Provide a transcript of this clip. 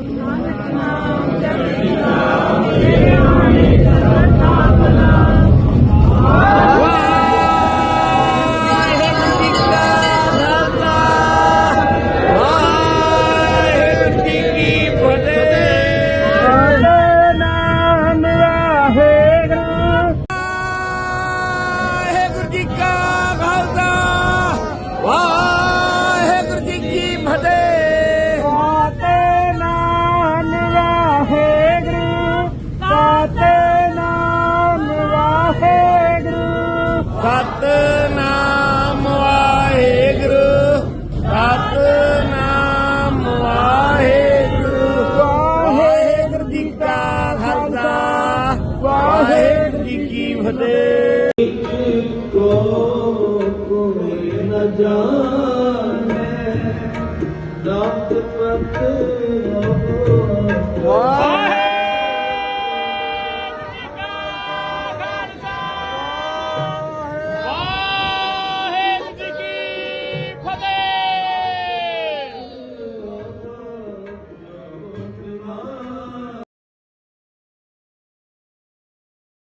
ਵਾਹਿਗੁਰੂ ਸਤਨਾਮ ਵਾਹਿਗੁਰੂ ਸਤਨਾਮ ਵਾਹਿਗੁਰੂ। ਵਾਹਿਗੁਰੂ ਜੀ ਕਾ ਖਾਲਸਾ, ਵਾਹਿਗੁਰੂ ਜੀ ਕੀ ਫਤਿਹ। ਕੋ ਕੋਈ ਨ ਜਾਣੈ ਦਾਤ ਪਤ